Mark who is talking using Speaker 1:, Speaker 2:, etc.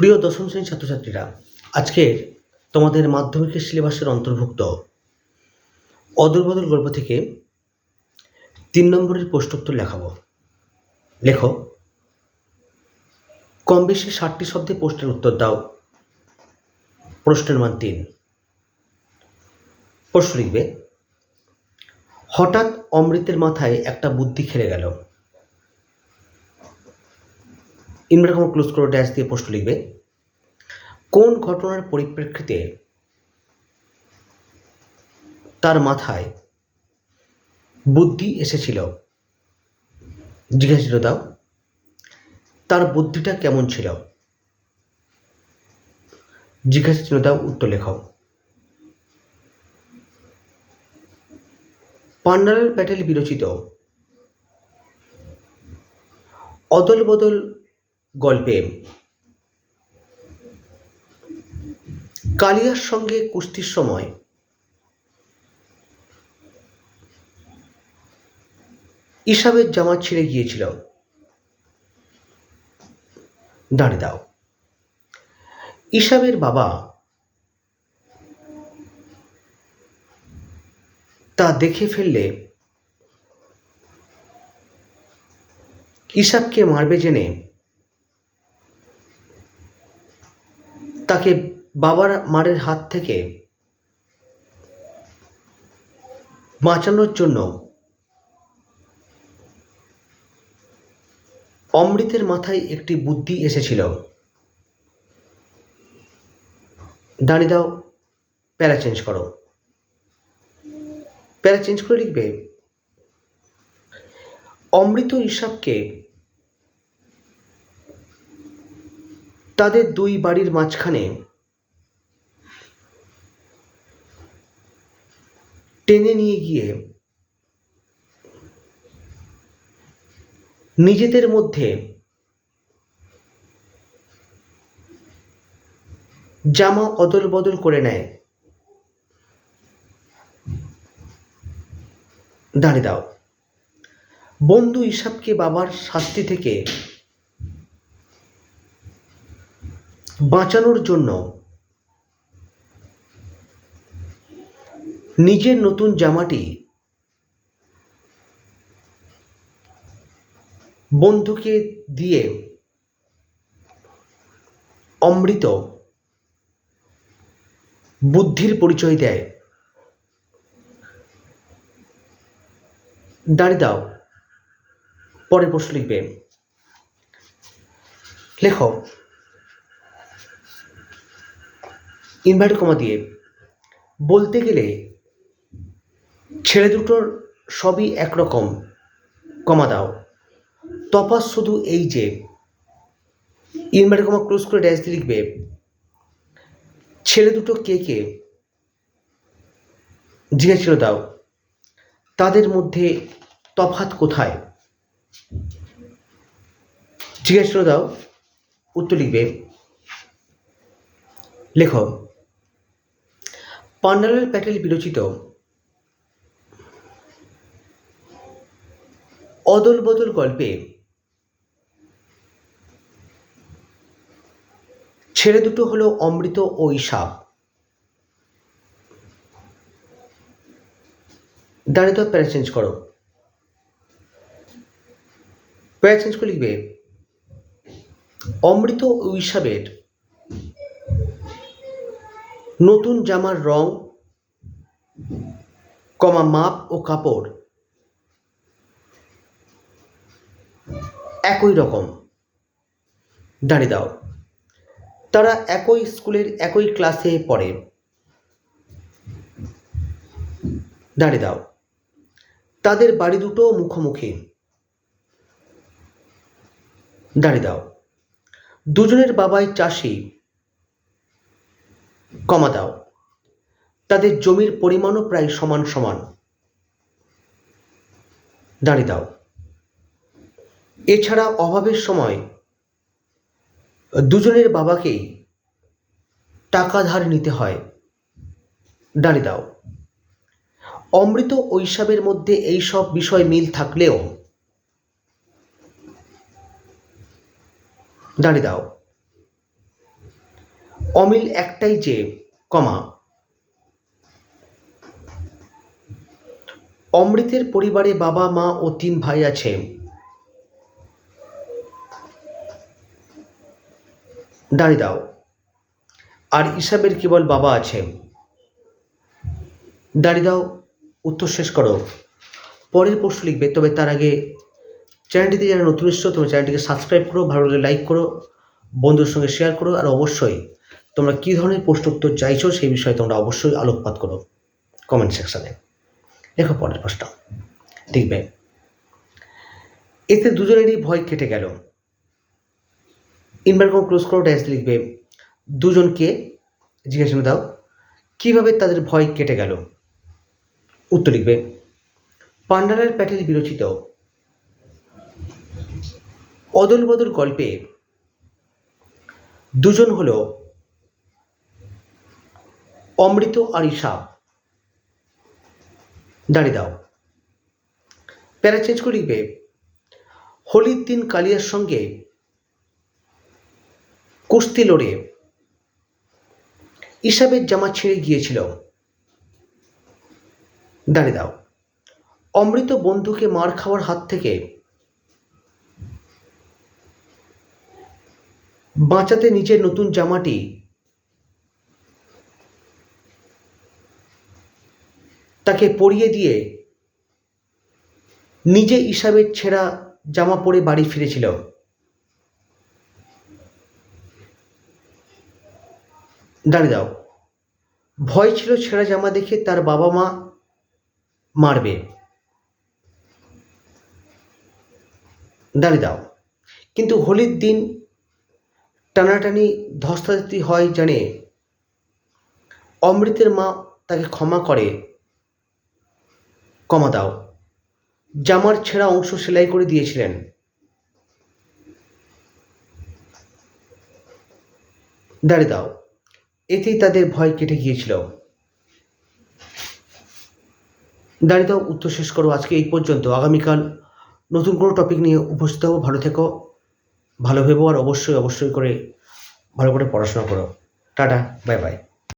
Speaker 1: প্রিয় দশম শ্রেণির ছাত্রছাত্রীরা আজকের তোমাদের মাধ্যমিকের সিলেবাসের অন্তর্ভুক্ত অদলবদল গল্প থেকে তিন নম্বরের প্রশ্নোত্তর লেখাবো। লেখো, কম বেশি ষাটটি শব্দে প্রশ্নের উত্তর দাও। প্রশ্নের মান তিন। প্রশ্ন লিখবে, হঠাৎ অমৃতের মাথায় একটা বুদ্ধি খেলে গেল। ইনভার্টার ক্লোজ করো ড্যাশ দিয়ে প্রশ্ন লিখবে, কোন ঘটনার পরিপ্রেক্ষিতে তার মাথায় বুদ্ধি এসেছিল? জিজ্ঞাসা দাও। তার বুদ্ধিটা কেমন ছিল? জিজ্ঞাসা চিহ্ন দাও, উত্তর লেখাও। পান্ডালাল প্যাটেল বিরচিত। অদল বদল গল্পে কালিয়ার সঙ্গে কুস্তির সময়। ইসাবের জামা ছিঁড়ে গিয়েছিল। দাঁড়িয়ে দাও। ইসাবের বাবা তা দেখে ফেললে ইসাবকে মারবে জেনে তাকে বাবার মারের হাত থেকে বাঁচানোর জন্য অমৃতের মাথায় একটি বুদ্ধি এসেছিল। দাঁড়িয়ে দাও, প্যারা চেঞ্জ করো। প্যারা চেঞ্জ করে লিখবে, অমৃত ইসাবকে তাদের দুই বাড়ির মাঝখানে টেনে নিয়ে গিয়ে নিজেদের মধ্যে জামা অদল বদল করে নেয়। দাঁড়িয়ে দাও। বন্ধু ইসাবকে বাবার শাস্তি থেকে বাঁচানোর জন্য নিজের নতুন জামাটি বন্ধুকে দিয়ে অমৃত বুদ্ধির পরিচয় দেয়। দাঁড়িয়ে দাও পরে প্রশ্ন লিখবে। লেখো ইনভার্ট কমা দিয়ে বলতে গেলে ছেলে দুটোর সবই একরকম কমা দাও। তফাৎ শুধু এই যে ইনভার্টার কমা ক্লোজ করে ড্যাশ দিয়ে লিখবে, ছেলে দুটো কে কে জিজ্ঞাসা দাও, তাদের মধ্যে তফাৎ কোথায়? জিজ্ঞাসা দাও, উত্তর লিখবে, লেখ। পান্ডালাল প্যাটেল বিরচিত অদল বদল গল্পে। ছেলে দুটো হলো অমৃত ও ইসাব দাঁড়িয়ে তো প্যারা চেঞ্জ করো। প্যারা চেঞ্জ করে লিখবে, অমৃত ও ইসাবের নতুন জামার রং, কমা মাপ ও কাপড় একই রকম। দাঁড়িয়ে দাও। তারা একই স্কুলের একই ক্লাসে পড়ে। দাঁড়িয়ে দাও। তাদের বাড়ি দুটো মুখোমুখি। দাঁড়িয়ে দাও। দুজনের বাবাই চাষি। কমা দাও। তাদের জমির পরিমাণও প্রায় সমান সমান। দাঁড়িয়ে দাও। এছাড়া অভাবের সময় দুজনের বাবাকেই টাকা ধার নিতে হয়। দাঁড়িয়ে দাও। অমৃত ইসাবের মধ্যে এই সব বিষয় মিল থাকলেও দাঁড়িয়ে দাও। অমিল একটাই যে, কমা, অমৃতের পরিবারে বাবা, মা ও তিন ভাই আছে। দাঁড়িয়ে দাও। আর ইসাবের কেবল বাবা আছে। দাঁড়িয়ে দাও, উত্তর শেষ করো। পরের প্রশ্ন লিখবে, তবে তার আগে চ্যানেলটিতে যারা নতুন এসছো, তোমরা চ্যানেলটিকে সাবস্ক্রাইব করো, ভালো লাগলে লাইক করো, বন্ধুদের সঙ্গে শেয়ার করো, আর অবশ্যই তোমরা কী ধরনের প্রশ্ন উত্তর চাইছো সেই বিষয়ে তোমরা অবশ্যই আলোকপাত করো কমেন্ট সেকশানে দেখো পরের প্রশ্ন। লিখবে এতে দুজনেরই ভয় কেটে গেল। ইনভার্কম ক্লোজ করো ড্যাশ লিখবে, দুজনকে জিজ্ঞাসা দাও, কীভাবে তাদের ভয় কেটে গেল? উত্তর লিখবে, পান্ডালার প্যাটেল বিরচিত। অদল বদল গল্পে দুজন হলো অমৃত আর ঈশা দাঁড়িয়ে দাও। প্যারা চেঞ্জ করে লিখবে, হোলির দিন কালিয়ার সঙ্গে কুস্তি লড়ে ইসাবের জামা ছিঁড়ে গিয়েছিল। দাঁড়িয়ে দাও। অমৃত বন্ধুকে মার খাওয়ার হাত থেকে বাঁচাতে নিজের নতুন জামাটি তাকে পরিয়ে দিয়ে নিজে ইসাবের ছেঁড়া জামা পরে বাড়ি ফিরেছিল। দাঁড়িয়ে দাও। ভয় ছিল ছেঁড়া জামা দেখে তার বাবা মা মারবে। দাঁড়িয়ে দাও। কিন্তু হোলির দিন টানাটানি ধস্তাধস্তি হয় জানে অমৃতের মা তাকে ক্ষমা করে কমা দাও। জামার ছেঁড়া অংশ সেলাই করে দিয়েছিলেন। দাঁড়িয়ে দাও। এতেই তাদের ভয় কেটে গিয়েছিল। দাঁড়িয়ে দাও উত্তর শেষ করো। আজকে এই পর্যন্ত। আগামীকাল নতুন কোনো টপিক নিয়ে উপস্থিত হব। ভালো থেকো। ভালো ভেবো আর অবশ্যই অবশ্যই করে ভালো করে পড়াশোনা করো। Tata bye bye